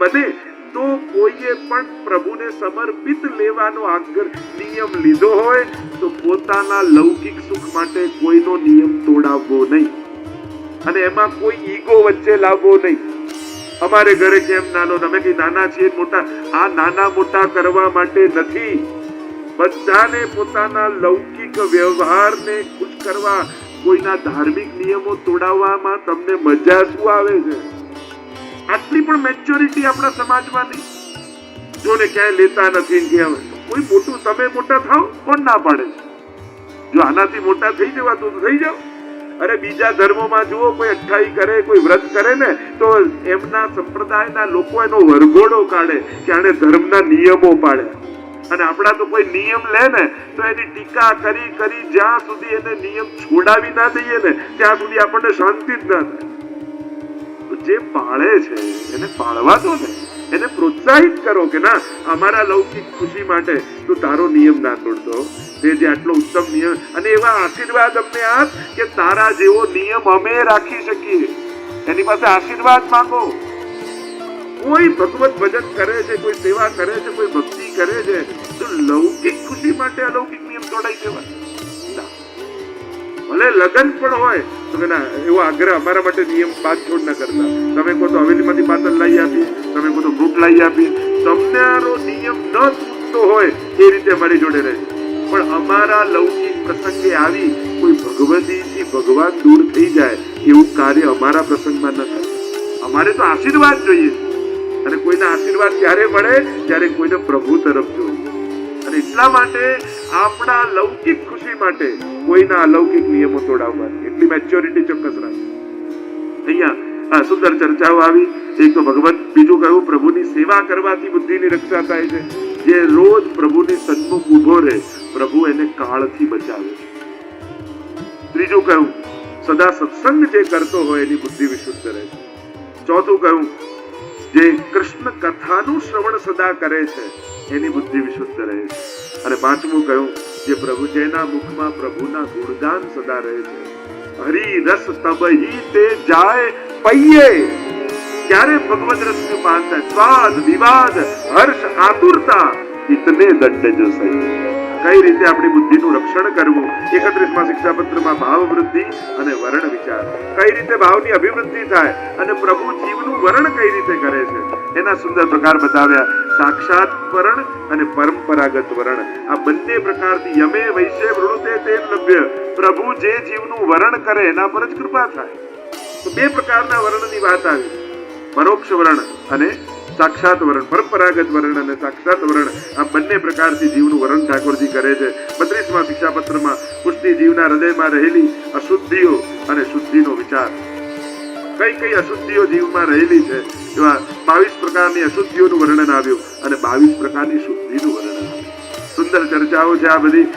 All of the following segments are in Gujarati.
બને તો કોઈએ પણ પ્રભુને સમર્પિત લેવાનો આગળ નિયમ લીધો હોય, તો પોતાના લૌકિક સુખ માટે કોઈનો નિયમ તોડાવવો નહીં. અને એમાં કોઈ ઈગો વચ્ચે લાવવો નહીં. અમારે ઘરે કેમ નાનો, તમે કઈ નાના છીએ, મોટા, આ નાના મોટા કરવા માટે નથી. બધાને પોતાના લૌકિક વ્યવહારને ખુશ કરવા કોઈના ધાર્મિક નિયમો તોડાવવામાં તમને મજા શું આવે છે? આટલી પણ મેચ્યોરિટી આપણા સમાજમાં નહીં જોને ક્યાંય લેતા નથી ક્યાં કોઈ મોટું, તમે મોટા થાવ કોણ ના પાડે જો આનાથી મોટા થઈ જવાતું તો થઈ જાઓ. અરે બીજા ધર્મોમાં જુઓ, કોઈ અઠ્ઠાઈ કરે, કોઈ વ્રત કરે ને, તો એમના સંપ્રદાયના લોકો એનો વરઘોડો કાઢે કે આને ધર્મના નિયમો પાડે. અને આપણા તો કોઈ નિયમ લે ને, તો એની ટીકા કરી કરી જ્યાં સુધી એને નિયમ છોડાવી ના દઈએ ને, ત્યાં સુધી આપણને શાંતિ જ ના થાય. જે પાળે છે, એને પાળવા દો ને એને પ્રોત્સાહિત કરો કે ના, અમારા લૌકિક ખુશી માટે તું તારો નિયમ ના તોડતો. તે જે આટલો ઉત્તમ નિયમ, અને એવા આશીર્વાદ અમને આપ કે તારા જેવો નિયમ અમે રાખી શકીએ. એની પાસે આશીર્વાદ માંગો. કોઈ ભગવત ભજન કરે છે, કોઈ સેવા કરે છે, કોઈ ભક્તિ કરે છે, તો લૌકિક ખુશી માટે અલૌકિક નિયમ તોડાઈ જવા. ભલે લગન પણ હોય ના, એવો આગ્રહ અમારા માટે નિયમ બાંધછોડ ન કરતા. તમે કહો તો હવેલીમાંથી પાતળ લાવી આપી, તમે કહો તો ફ્રૂટ લાવી આપી. તમારો નિયમ ન તૂટતો હોય એ રીતે અમારી જોડે રહે. પણ અમારા લૌકિક પ્રસંગે આવી કોઈ ભગવતીથી ભગવાન દૂર થઈ જાય એવું કાર્ય અમારા પ્રસંગમાં ન થાય. અમારે તો આશીર્વાદ જોઈએ. અને કોઈના આશીર્વાદ ક્યારે મળે? જ્યારે કોઈને પ્રભુ તરફ જોઈએ. અને એટલા માટે આપણા લૌકિક ખુશી માટે કોઈના અલૌકિક નિયમો તોડાવવા એટલી મેચ્યોરિટી ચોક્કસ રાખે. અહીંયા સુંદર ચર્ચાઓ આવી. એક તો ભગવત, બીજું કહ્યું, પ્રભુની સેવા કરવાથી બુદ્ધિની રક્ષા થાય છે. જે રોજ પ્રભુની સન્મુખ ઊભો રહે, પ્રભુ એને કાળથી બચાવે છે. ત્રીજું કહ્યું, સદા સત્સંગ જે કરતો હોય એની બુદ્ધિ વિશુદ્ધ રહે છે. ચોથું કહ્યું, જે કૃષ્ણ કથાનું શ્રવણ સદા કરે છે, એની બુદ્ધિ વિશુદ્ધ રહે છે. અને પાંચમું કહ્યું, જે પ્રભુ જેના મુખમાં પ્રભુના ગુણગાન સદા રહે છે હરી રસ તબહી તે જાય પૈયે. ક્યારે ભગવત રસનું પાન સ્વાદ, વિવાદ, હર્ષ, આતુરતા, ઇતને દંડ જો સહી. કઈ રીતે આપણી બુદ્ધિનું રક્ષણ કરવું? એકત્રીસમાં શિક્ષાપત્રમાં ભાવ વૃદ્ધિ અને વરણ વિચાર. કઈ રીતે ભાવની અભિવૃદ્ધિ થાય અને પ્રભુ જીવનું વરણ કઈ રીતે કરે છે? એના સુંદર પ્રકાર બતાવ્યા. સાક્ષાત વરણ અને પરંપરાગત વરણ. આ બંને પ્રકારથી યમે વૈશ્ય વૃણુતે તે લભ્ય. પ્રભુ જે જીવનું વરણ કરે એના પર જ કૃપા થાય. તો બે પ્રકારના વર્ણની વાત આવી. પરોક્ષ વર્ણ અને સાક્ષાત વર્ણ. પરંપરાગત વર્ણ અને સાક્ષાત વર્ણ. આ બંને પ્રકારથી જીવનું વર્ણન ઠાકોરજી કરે છે. બત્રીસમાં શિક્ષાપત્રમાં પુષ્ટિ જીવના હૃદયમાં રહેલી અશુદ્ધિઓ અને શુદ્ધિનો વિચાર. કઈ કઈ અશુદ્ધિઓ જીવમાં રહેલી છે, એવા બાવીસ પ્રકારની અશુદ્ધિઓનું વર્ણન આવ્યું અને બાવીસ પ્રકારની શુદ્ધિનું વર્ણન સુંદર ચર્ચાઓ છે આ બધી.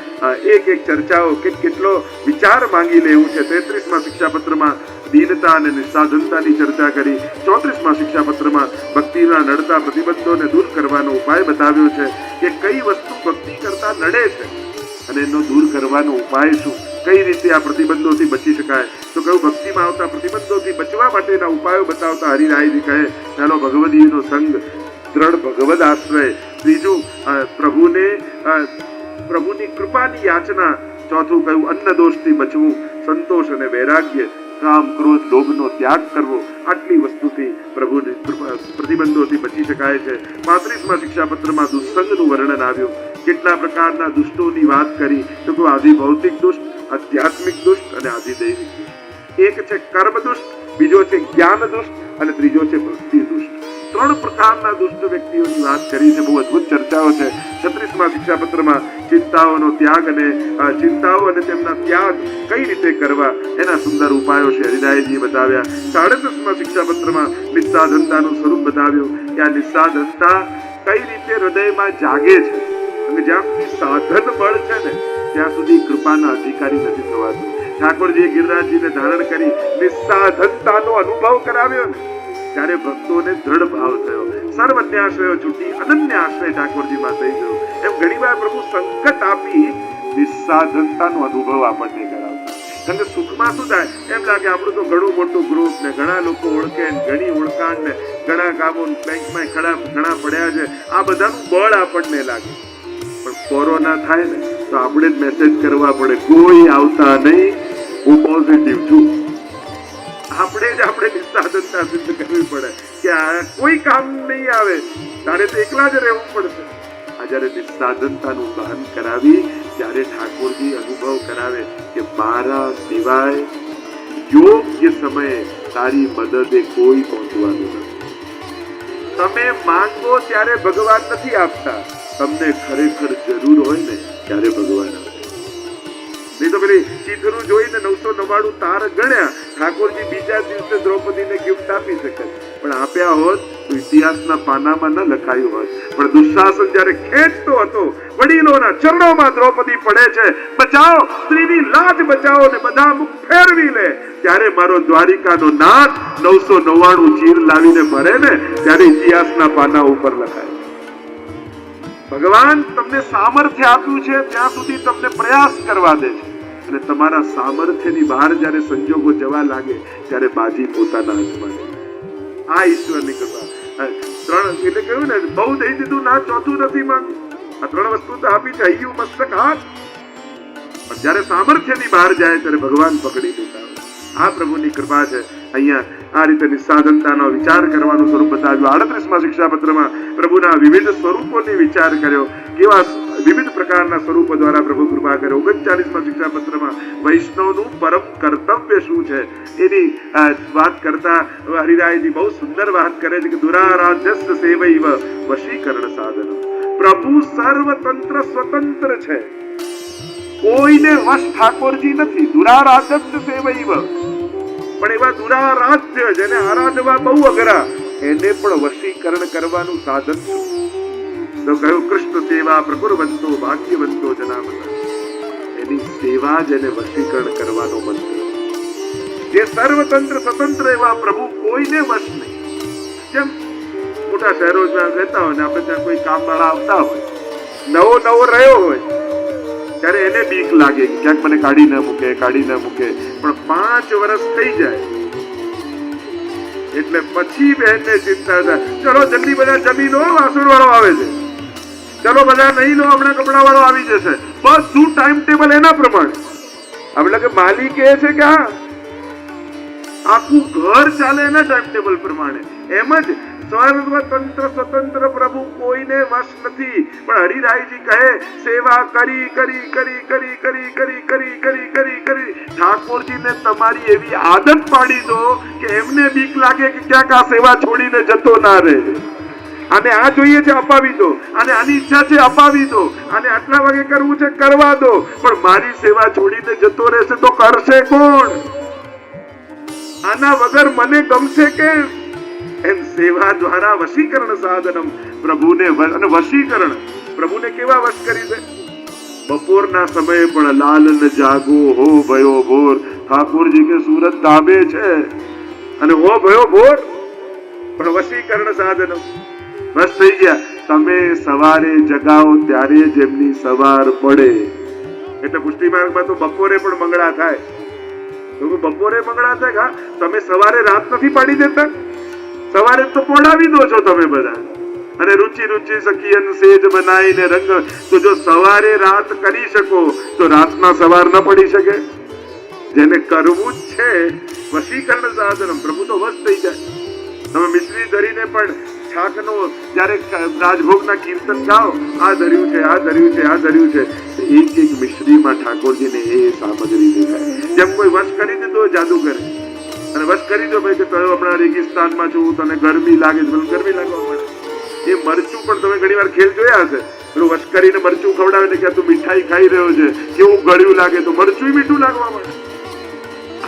એક એક ચર્ચાઓ કે કેટલો વિચાર માંગી લેવું છે. તેત્રીસમાં શિક્ષાપત્રમાં દીનતા અને નિસ્સાધનતાની ચર્ચા કરી. ચોત્રીસમાં શિક્ષાપત્રમાં ભક્તિના નડતા પ્રતિબંધોને દૂર કરવાનો ઉપાય બતાવ્યો છે કે કઈ વસ્તુ ભક્તિ કરતા નડે છે. અને એનો દૂર કરવાનો ઉપાય શું? કઈ રીતે આ પ્રતિબંધોથી બચી શકાય? તો કહ્યું, ભક્તિમાં આવતા પ્રતિબંધોથી બચવા માટેના ઉપાયો બતાવતા હરિરાયજી કહે, ચાલો, ભગવદીનો સંગ દ્રઢ ભગવદ આશ્રય. ત્રીજું પ્રભુને પ્રભુની કૃપાની યાચના. ચોથું કહ્યું, અન્ન દોષથી બચવું, સંતોષ અને વૈરાગ્ય, કામ, ક્રોધ, લોભનો ત્યાગ કરવો. આટલી વસ્તુથી પ્રભુની પ્રતિબંધોથી બચી શકાય છે. પાંત્રીસમાં શિક્ષાપત્રમાં દુસ્સંગનું વર્ણન આવ્યું. કેટલા પ્રકારના દુષ્ટોની વાત કરી તો કોઈ આદિ ભૌતિક દુષ્ટ, આધ્યાત્મિક દુષ્ટ અને આદિ દૈવિક દુષ્ટ. એક છે કર્મ દુષ્ટ, બીજો છે જ્ઞાન દુષ્ટ અને ત્રીજો છે ભક્તિ દુષ્ટ. ત્રણ પ્રકારના દુષ્ટ વ્યક્તિઓની વાત કરી છે, બહુ અદ્ભુત ચર્ચાઓ છે. છત્રીસમાં શિક્ષાપત્રમાં ચિંતાઓનો ત્યાગ અને ચિંતાઓ અને તેમના ત્યાગ કઈ રીતે કરવા એના સુંદર ઉપાયો છે, હરિદાયજીએ બતાવ્યા. સાડત્રીસમાં શિક્ષાપત્રમાં નિસ્સાધનતાનું સ્વરૂપ બતાવ્યું કે આ નિસ્સાધનતા કઈ રીતે હૃદયમાં જાગે છે? અને જ્યાં સુધી સાધન બળ છે ને, ત્યાં સુધી કૃપાના અધિકારી નથી થવાતું. ઠાકોરજીએ ગિરિરાજજીને ધારણ કરી નિસાધનતાનો અનુભવ કરાવ્યો ને, ત્યારે ભક્તોને દ્રઢ ભાવ થયો. સર્વ ન્યાશ્રયો છૂટી અનન્ય આશ્રય ઠાકોરજીમાં થઈ ગયો. એમ ઘણીવાર પ્રભુ સંકટ આપી નિસાધનતાનો અનુભવ આપણને કારણ કે સુખમાં શું થાય? એમ લાગે આપણું તો ઘણું મોટું ગ્રુપ ને ઘણા લોકો ઓળખે ઘણી ઓળખાણ ને, ઘણા કામો બેંકમાં ખડા ઘણા પડ્યા છે. આ બધાનું બળ આપણને લાગે. કોરોના થાય ને, તો આપણે જ મેસેજ કરવા પડે. કોઈ આવતા નહીં. હું પોઝિટિવ છું. આપણે જ આપણે નિસ્સાધનતા સિદ્ધ કરવી પડે કે કોઈ કામ નહીં આવે. તારે તો એકલા જ રહેવું પડશે. આ જ્યારે નિસ્સાધનતાનું ભાન કરાવી, ત્યારે ઠાકોરજી અનુભવ કરાવે કે મારા સિવાય યોગ્ય સમયે તારી મદદે કોઈ પહોંચવાનું નથી. તમે માંગો ત્યારે ભગવાન નથી આપતા. તમને ખરેખર જરૂર હોય ને, ત્યારે ભગવાન નહીં તો પેલી ચીથરું જોઈને નવસો નવાણું તાર ગણ્યા. ઠાકોરજી બીજા દિવસે દ્રૌપદીને ગિફ્ટ આપી શકે પણ આપ્યા હોત તો ઇતિહાસના પાનામાં ન લખાયું હોત. પણ દુશાસન જ્યારે ખેંચતો હતો, વડીલોના ચરણોમાં દ્રૌપદી પડે છે. બચાવો, સ્ત્રીની લાજ બચાવો ને બધા મુખ ફેરવી લે. ત્યારે મારો દ્વારિકાનો નાથ નવસો નવ્વાણું ચીર લાવીને ભરે ને, ત્યારે ઇતિહાસના પાના ઉપર લખાય. ભગવાન તમને સામર્થ્ય આપ્યું છે, ત્યાં સુધી તમને પ્રયાસ કરવા દે છે. અને તમારા સામર્થ્યની બહાર જ્યારે સંજોગો જવા લાગે, ત્યારે બાજી પોતાના હાથમાં. આ ઈશ્વરની કૃપા. ત્રણ એટલે કહ્યું ને, બહુ દઈ દીધું, ના, ચોથું નથી માંગ. આ ત્રણ વસ્તુ તો આપી છે, હૈયું, મસ્તક, હાથ. પણ જ્યારે સામર્થ્યની બહાર જાય, ત્યારે ભગવાન પકડી લેતા. આ પ્રભુની કૃપા છે. અહીંયા આ રીતે નિસ્સાધનતાનો વિચાર કરવાનું સ્વરૂપ બતાવ્યું. આડત્રીસમાં શિક્ષાપત્રમાં પ્રભુના વિવિધ સ્વરૂપોની વિચાર કર્યો. કેવા વિવિધ પ્રકારના સ્વરૂપો દ્વારા પ્રભુ કૃપા કરે. ઓગણચાલીસમાં શિક્ષાપત્રમાં વૈષ્ણવનું પરમ કર્તવ્ય શું છે? એની વાત કરતા હરિરાયજી બહુ સુંદર વાત કરે છે કે દુરારાધ્યસ્ત સેવૈવ વશીકરણ સાધન. પ્રભુ સર્વતંત્ર સ્વતંત્ર છે. કોઈને વશ ઠાકોરજી નથી. દુરારાધ્યસ્ત સેવૈવ. પણ એવા દુરારાધ્ય જેને આરાધવા બહુ અઘરા, એને પણ વશીકરણ કરવાનું સાધન તો કહ્યું, કૃષ્ણ સેવા પ્રકુરવંતો ભાગ્યવંતો જનામતા એની સેવા જ એને વશીકરણ કરવાનો મંત્ર જે સર્વતંત્ર, સ્વતંત્ર એવા પ્રભુ કોઈને વશ નહીં. જેમ મોટા શહેરો રહેતા હોય ને, આપણે ત્યાં કોઈ કામ વાળા આવતા હોય નવો નવો રહ્યો હોય ત્યારે એને બીક લાગે કે ક્યાંક મને કાઢી ન મૂકે, કાઢી ન મૂકે. પણ પાંચ વર્ષ થઈ જાય. એટલે પછી બહેનને ચિંતા થાય. ચલો, જલ્દી બધા જમી લો વાસણ વાળો આવે છે. ચલો બધા નહીં લો, હમણાં કપડા વાળો આવી જશે. બધું ટાઈમ ટેબલ એના પ્રમાણે? આપણે કે માલિક એ છે કે આખું ઘર ચાલે એના ટાઈમ ટેબલ પ્રમાણે. એમ જ સર્વતંત્ર સ્વતંત્ર પ્રભુ કોઈને વશ નથી. પણ હરિરાયજી કહે, સેવા કરી કરી કરી કરી કરી કરી કરી કરી કરી કરી. ઠાકોરજીને તમારી એવી આદત પાડી દો કે એમને બીક લાગે કે ક્યાંક આ સેવા છોડીને જતો ના રહે. અને આ જોઈએ છે અપાવી દો. અને આની ઈચ્છા છે અપાવી દો. અને આટલા વાગે કરવું છે કરવા દો. પણ મારી સેવા છોડીને જતો રહેશે તો કરશે કોણ? આના વગર મને ગમશે કે એમ સેવા દ્વારા વશીકરણ સાધનમ પ્રભુને અને વશીકરણ. પ્રભુને કેવા વશ કરી દે? બપોરના સમયે પણ લાલ ન જાગો, હો ભયો ભોર. ઠાકોરજી કે સુરત તાબે છે. અને હો ભયો ભોર. પણ વશીકરણ સાધનમ. બસ થઈ ગયા. તમે સવારે જગાઓ ત્યારે જેમની સવાર પડે. એટલે પુષ્ટિ માર્ગમાં તો બપોરે પણ મંગળા થાય. બપોરે મંગળા થાય હા? તમે સવારે રાત નથી પાડી દેતા? સવારે તો પોડાવી દો છો તમે બધા. અને રુચિ રુચિ સખીયન સેજ બનાવીને રંગ. તો જો સવારે રાત કરી શકો, તો રાતના સવાર ન પડી શકે. જેને કરવું જ છે, વશીકરણ સાધન. પ્રભુ તો વશ થઈ જાય. તમે મિશ્રી ધરીને પણ છાકનો જ્યારે રાજભોગના કીર્તન ગાઓ, આ ધર્યું છે, આ ધર્યું છે, આ ધર્યું છે. એક એક મિશ્રીમાં ઠાકોરજીને એ સામગ્રી દેખાય. જેમ કોઈ વશ કરી દીધો, જાદુગર. અને બસ કરી દો ભાઈ, કે તો હમણાં રેગિસ્તાનમાં છું તને ગરમી લાગે છે. ગરમી લાગવા મળે એ મરચું પણ તમે ઘણી વાર ખેલ જોયા હશે. પેલું વશ કરીને મરચું ખવડાવે ને કે તું મીઠાઈ ખાઈ રહ્યો છે. કેવું ગળ્યું લાગે તો મરચું મીઠું લાગવા મળે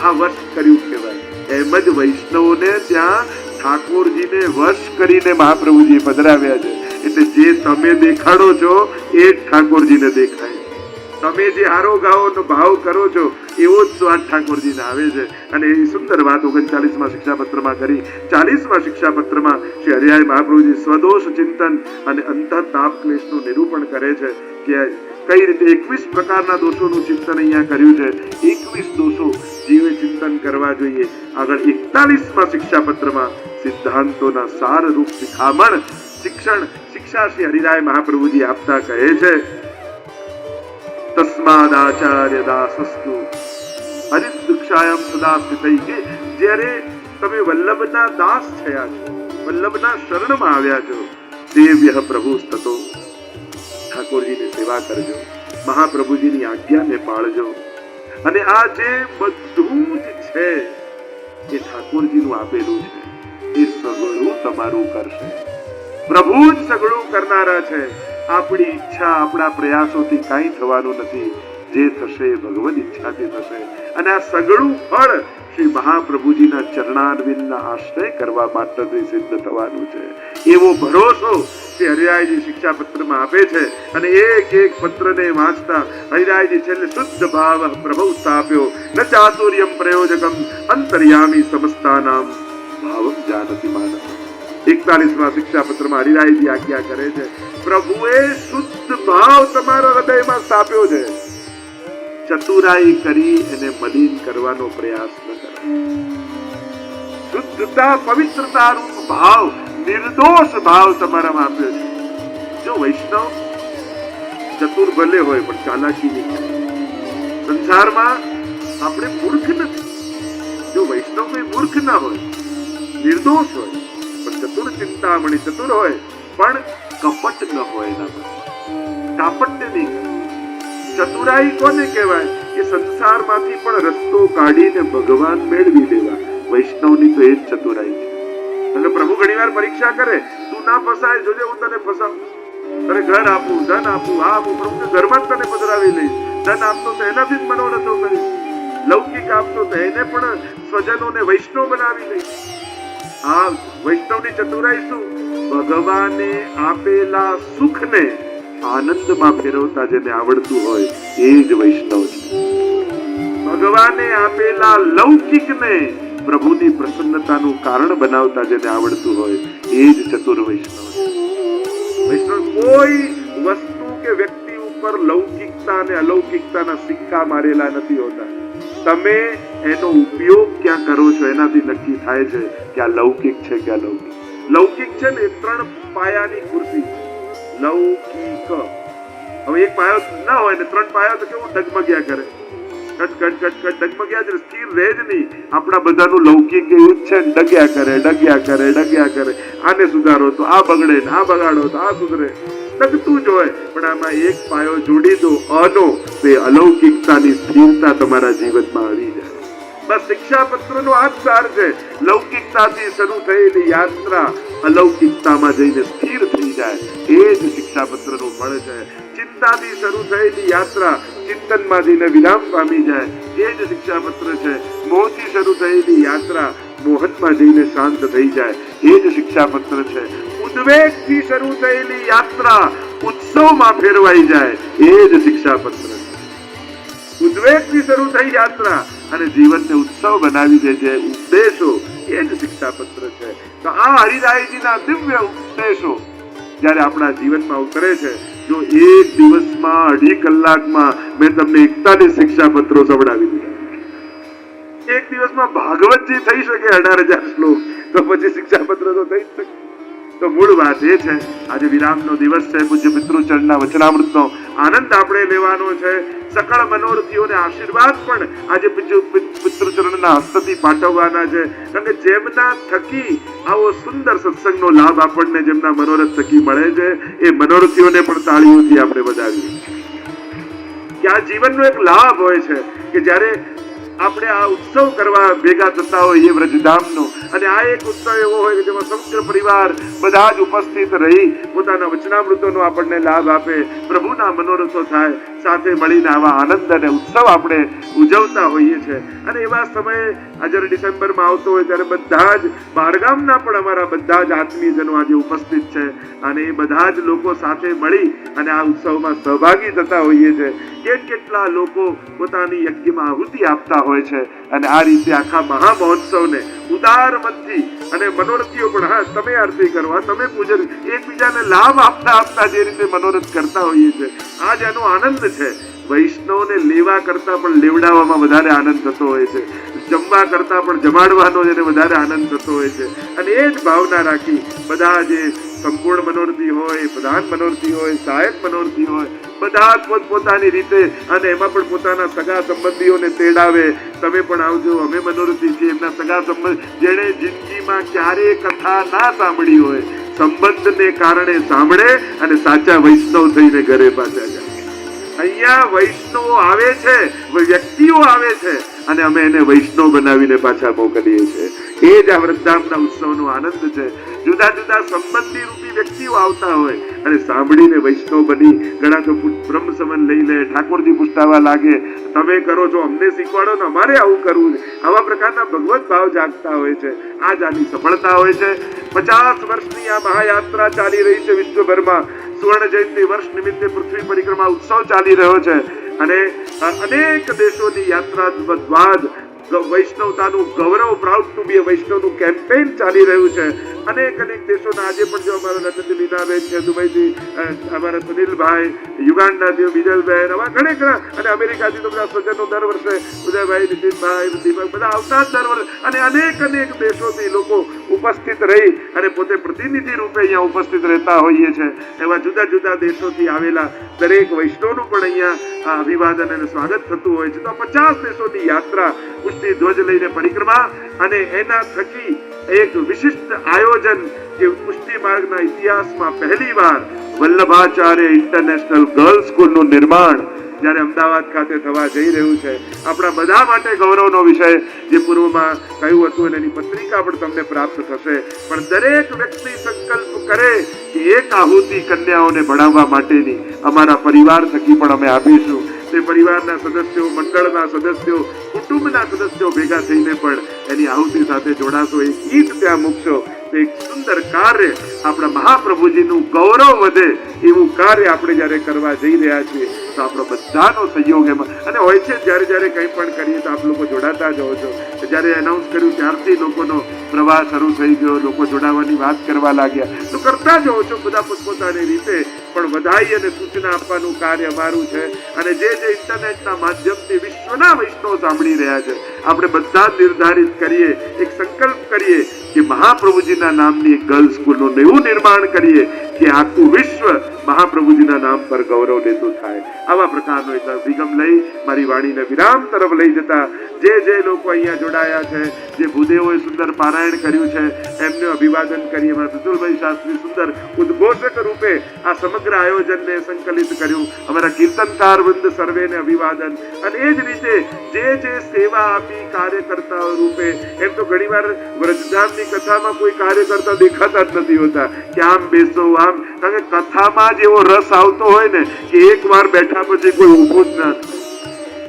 આ વશ કર્યું કહેવાય. એમ જ વૈષ્ણવોને ત્યાં ઠાકોરજીને વશ કરીને મહાપ્રભુજી પધરાવ્યા છે. એટલે જે તમે દેખાડો છો, એ જ ઠાકોરજીને દેખાય. તમે જે હારો ગાઓનો ભાવ કરો છો, એવો જ સ્વાદ ઠાકોરજીને આવે છે. અને એ સુંદર વાત ઓગણચાલીસમાં શિક્ષાપત્રમાં કરી. ચાલીસમાં શિક્ષાપત્રમાં શ્રી હરિરાય મહાપ્રભુજી સ્વદોષ ચિંતન અને અંતઃ ક્લેશનું નિરૂપણ કરે છે કે કઈ રીતે એકવીસ પ્રકારના દોષોનું ચિંતન અહીંયા કર્યું છે. એકવીસ દોષો જીવે ચિંતન કરવા જોઈએ. આગળ એકતાલીસમાં શિક્ષાપત્રમાં સિદ્ધાંતોના સાર રૂપ શિખામણ શિક્ષણ શિક્ષા શ્રી હરિરાય મહાપ્રભુજી આપતા કહે છે. તસ્માદ આચાર્ય દાસસ્તુ હરિદુક્ષાયમ સદા સ્થિતૈ જ્યારે તમે વલ્લભના દાસ થયા છો વલ્લભના શરણમાં આવ્યા છો દેવ્ય પ્રભુ સ્તતો ઠાકોરજીની સેવા કરજો મહાપ્રભુજીની આજ્ઞાને પાળજો અને આ જે બધું જ છે, એ ઠાકોરજીનું આપેલું છે, એ સગળું તમારું કરશે. પ્રભુ જ સગળું કરનારા છે. આપણી ઈચ્છા, આપણા પ્રયાસોથી કાંઈ થવાનું નથી. જે થશે, ભગવદ ઈચ્છાથી થશે. અને આ સગળું ફળ શ્રી મહાપ્રભુજીના ચરણારવિંદના આશ્રય કરવા માત્રથી સિદ્ધ થવાનું છે. એવો ભરોસો શ્રી હરિરાયજી શિક્ષાપત્રમાં આપે છે અને એક એક પત્રને વાંચતા હરિરાયજી છેલ્લે શુદ્ધ ભાવ પ્રભુ સ્થાપ્યો. ન ચાતુર્યમ પ્રયોજકમ, અંતર્યામી સમસ્તાનામ. ભાવમ જાનતી માનવ. એકતાલીસમાં શિક્ષાપત્રમાં હરિરાયજી આજ્ઞા કરે છે. પ્રભુએ શુદ્ધ ભાવ તમારા હૃદયમાં સ્થાપ્યો છે. ચતુરાઈ કરી એને મલિન કરવાનો પ્રયાસ ન કરો. શુદ્ધતા, પવિત્રતા રૂપ ભાવ, નિર્દોષ ભાવ તમારામાં આપ્યો છે. જો વૈષ્ણવ ચતુર ભલે હોય, પણ ચાલાકી નહીં સંસારમાં આપણે મૂર્ખ નથી. જો વૈષ્ણવ કોઈ મૂર્ખ ના હોય, નિર્દોષ હોય ચતુર ચિંતામણી ચતુર હોય, પણ કપટ ન હોય એનામાં ચતુરાઈ કોને કહેવાય? કે સંસારમાંથી પણ રસ્તો કાઢીને ભગવાન મેળવી લેવા વૈષ્ણવની તો એ જ ચતુરાઈ છે. એટલે પ્રભુ ઘણીવાર પરીક્ષા કરે, તું ના ફસાય, જોજે હું તને ફસાવું. તને ઘર આપું, ધન આપું આ આપું પ્રભુ ઘરમાં તને પધરાવી લઈશ. ધન આપતો તો એનાથી જ મનોરથો કરીશ. લૌકિક આપતો તો એને પણ સ્વજનોને વૈષ્ણવ બનાવી લઈશ. આ વૈષ્ણવની ચતુરાઈ શું ભગવાને આપેલા સુખને આનંદમાં ફેરવતા જેને આવડતું હોય એ જ વૈષ્ણવ છે. ભગવાને આપેલા લૌકિકને પ્રભુની પ્રસન્નતાનું કારણ બનાવતા જેને આવડતું હોય એ જ ચતુર વૈષ્ણવ છે. વૈષ્ણવ કોઈ વસ્તુ કે વ્યક્તિ ઉપર લૌકિકતા અને અલૌકિકતાના સિક્કા મારેલા નથી હોતા. તમે એનો ઉપયોગ ક્યાં કરો છો? એનાથી નક્કી થાય છે કે આ લૌકિક છે કે અલૌકિક. લૌકિક છે ને ત્રણ પાયાની કુર્સી છે. લૌકિક. હવે એક પાયો ના હોય ને ત્રણ પાયા તો કેવું ડગમગ્યા કરે? કટ કટ કટ કટ ડગમગ્યા રહે, સ્થિર રહે જ નહીં. આપણા બધાનું લૌકિક એવું જ છે ડગ્યા કરે ડગ્યા કરે ડગ્યા કરે. આને સુધારો તો આ બગડે ને આ બગાડો તો આ સુધરે. ડગતું જ હોય. પણ આમાં એક પાયો જોડી દો અનો તો એ અલૌકિકતાની સ્થિરતા તમારા જીવનમાં આવી જાય. બસ શિક્ષાપત્રનો આ જ સાર છે. લૌકિકતાથી શરૂ થયેલી યાત્રા અલૌકિકતામાં જઈને સ્થિર થઈ જાય. એ જ શિક્ષાપત્રનું ફળ છે. ચિંતાથી શરૂ થયેલી યાત્રા ચિંતનમાં જઈને વિરામ પામી જાય. એ જ શિક્ષાપત્ર છે. મોહથી શરૂ થયેલી યાત્રા મોહનમાં જઈને શાંત થઈ જાય. એ જ શિક્ષાપત્ર છે. ઉદ્વેગથી શરૂ થયેલી યાત્રા ઉત્સવમાં ફેરવાઈ જાય, એ જ શિક્ષાપત્ર ઉદ્વેગથી શરૂ થઈ યાત્રા અને જીવનને ઉત્સવ બનાવી દે છે ઉપદેશો એ જ શિક્ષાપત્ર છે. તો આ હરિરાયજીના દિવ્ય ઉપદેશો જ્યારે આપણા જીવનમાં ઉતરે છે, જો એક દિવસમાં અઢી કલાકમાં મેં તમને એકતાલીસ શિક્ષાપત્રો સંભળાવી દીધા. એક દિવસમાં ભાગવતજી થઈ શકે અઢાર હજાર શ્લોક, તો પછી શિક્ષાપત્ર તો થઈ જ શકે. તો મૂળ વાત એ છે, આજે વિરામનો દિવસ છે, પૂજ્ય પિતૃચરણના વચનામૃતનો આનંદ આપણે લેવાનો છે. સકળ મનોરથીઓને આશીર્વાદ પણ આજે પિતૃચરણના હસ્તથી પાઠવવાના છે. કારણ જેમના થકી આવો સુંદર સત્સંગનો લાભ આપણને જેમના મનોરથ થકી મળે છે, એ મનોરથીઓને પણ તાળીઓથી આપણે વધાવીએ કે આ જીવનનો એક લાભ હોય છે કે જ્યારે આપણે આ ઉત્સવ કરવા ભેગા થતા હોય વ્રજધામનો. અને આ એક ઉત્સવ એવો હોય કે જેમાં સમગ્ર પરિવાર બધા જ ઉપસ્થિત રહી પોતાના વચનામૃતોનો આપણને લાભ આપે, પ્રભુના મનોરથો થાય સાથે મળીને આવા આનંદ અને ઉત્સવ આપણે ઉજવતા હોઈએ છીએ. અને એવા સમયે જ્યારે ડિસેમ્બરમાં આવતો હોય, ત્યારે બધા જ બહારગામના પણ અમારા બધા જ આત્મીયજનો આજે ઉપસ્થિત છે. અને એ બધા જ લોકો સાથે મળી અને આ ઉત્સવમાં સહભાગી થતા હોઈએ છીએ. કેટ કેટલા લોકો પોતાની યજ્ઞમાં આહુતિ આપતા હોય છે. અને આ રીતે આખા મહા મહોત્સવને ઉદાર મનથી અને મનોરથીઓ પણ, હા, તમે આરતી કરો હા તમે પૂજન, એકબીજાને લાભ આપતા આપતા જે રીતે મનોરથ કરતા હોઈએ છે આ જ એનો આનંદ છે. વૈષ્ણવને લેવા કરતાં પણ લેવડાવવામાં વધારે આનંદ થતો હોય છે. જમવા કરતાં પણ જમાડવાનો જેને વધારે આનંદ થતો હોય છે. અને એ જ ભાવના રાખી બધા જે સંપૂર્ણ મનોરથી હોય, પ્રધાન મનોરથી હોય, સહાયક મનોરથી હોય, બધા પોતપોતાની રીતે અને એમાં પણ પોતાના સગા સંબંધીઓને તેડાવે. તમે પણ આવજો, અમે મનોરથી છીએ. એમના સગા સંબંધ જેણે જિંદગીમાં ક્યારેય કથા ના સાંભળી હોય. સંબંધને કારણે સાંભળે અને સાચા વૈષ્ણવ થઈને ઘરે પાછા અહીંયા વૈષ્ણવો આવે છે, વ્યક્તિઓ આવે છે, અને અમે એને વૈષ્ણવ બનાવીને પાછા મોકલીએ છીએ. એ જ આ વૃદ્ધામના ઉત્સવનો આનંદ છે. જુદા જુદા સંબંધી રૂપી વ્યક્તિઓ આવતા હોય અને સાંભળીને વૈષ્ણવ બની ઘણા તો બ્રહ્મ સમન લઈ લે, ઠાકોરજી પૂછતાવા લાગે, તમે કરો છો, અમને શીખવાડો ને અમારે આવું કરવું છે. આવા પ્રકારના ભગવત ભાવ જાગતા હોય છે. આ જ આની સફળતા હોય છે. પચાસ વર્ષની આ મહાયાત્રા ચાલી રહી છે વિશ્વભરમાં. સુવર્ણ જયંતિ વર્ષ નિમિત્તે પૃથ્વી પરિક્રમા ઉત્સવ ચાલી રહ્યો છે. અને અનેક દેશોની યાત્રા બાદ વૈષ્ણવતાનું ગૌરવ પ્રાઉડ ટુ બી વૈષ્ણવનું કેમ્પેન ચાલી રહ્યું છે. અનેક અનેક દેશોના આજે પણ જો અમારા લંડનથી લીનાબેન છે, દુબઈથી અમારા સુનિલભાઈ યુગાન્ડાથી બીજલબેન આવા ઘણા ઘણા, અને અમેરિકાથી તો બધા સ્વજનો દર વર્ષે ઉદયભાઈ નીતિનભાઈ, દીપક, બધા આવતા જ દર વર્ષે, અને અનેક અનેક દેશોથી લોકો ઉપસ્થિત રહી અને પોતે પ્રતિનિધિ રૂપે અહીંયા ઉપસ્થિત રહેતા હોઈએ છે. એવા જુદા જુદા દેશોથી આવેલા દરેક વૈષ્ણવનું પણ અહીંયા અભિવાદન અને સ્વાગત થતું હોય છે. તો પચાસ દેશોની યાત્રા પુષ્ટિ ધ્વજ લઈને પરિક્રમા, અને એના થકી એક વિશિષ્ટ આયોજન જે પુષ્ટિ માર્ગના ઇતિહાસમાં પહેલીવાર વલ્લભાચાર્ય ઇન્ટરનેશનલ ગર્લ્સ સ્કૂલનું નિર્માણ જ્યારે અમદાવાદ ખાતે થવા જઈ રહ્યું છે. આપણા બધા માટે ગૌરવનો વિષય જે પૂર્વમાં કહ્યું હતું અને એની પત્રિકા પણ તમને પ્રાપ્ત થશે. પણ દરેક વ્યક્તિ સંકલ્પ કરે કે એક આહુતિ કન્યાઓને ભણાવવા માટેની અમારા પરિવાર થકી પણ અમે આપીશું. તે પરિવારના સદસ્યો, મંડળના સદસ્યો, કુટુંબના સદસ્યો ભેગા થઈને પણ એની આહુતિ સાથે જોડાશો. એ ગીત ત્યાં મૂકશો. તો એક સુંદર કાર્ય આપણા મહાપ્રભુજીનું ગૌરવ વધે એવું કાર્ય આપણે જ્યારે કરવા જઈ રહ્યા છીએ, તો આપણો બધાનો સહયોગ એમાં. અને હોય છે, જ્યારે જ્યારે કંઈ પણ કરીએ તો આપ લોકો જોડાતા જ હો છો. જ્યારે એનાઉન્સ કર્યું ત્યારથી લોકોનો પ્રવાહ શરૂ થઈ ગયો, લોકો જોડાવાની વાત કરવા લાગ્યા. તો કરતા જ હો છો, બધા પોતપોતાની રીતે પણ વધાઈ અને સૂચના આપવાનું કાર્ય અમારું છે. અને જે જે ઇન્ટરનેટના માધ્યમથી વિશ્વના વૈષ્ણવ સાંભળી રહ્યા છે, આપણે બધા નિર્ધારિત કરીએ, એક સંકલ્પ કરીએ કે મહાપ્રભુજીના નામની એક ગર્લ્સ સ્કૂલનું એવું નિર્માણ કરીએ, કે આખું વિશ્વ મહાપ્રભુજીના નામ પર ગૌરવ લેતું થાય. આવા પ્રકારનો એક અભિગમ લઈ, મારી વાણીને વિરામ તરફ લઈ જતા જે જે લોકો અહીંયા જોડાયા છે, જે ભૂદેવોએ સુંદર પારાયણ કર્યું છે, એમને અભિવાદન કરીએ. મારા પ્રતુલભાઈ શાસ્ત્રી સુંદર ઉદ્ઘોષક રૂપે આ સમગ્ર આયોજનને સંકલિત કર્યું. અમારા કીર્તનકાર વૃંદ સર્વેને અભિવાદન. અને એ જ રીતે જે જે સેવા આપી કાર્યકર્તાઓ રૂપે, એમ તો ઘણીવાર વ્રજધામની કથામાં કોઈ કાર્યકર્તા દેખાતા જ નથી હોતા. કે આમ બેસો આમ? કારણ કે કથામાં જ એવો રસ આવતો હોય ને, કે એક વાર બેઠા પછી કોઈ ઊભું જ ના.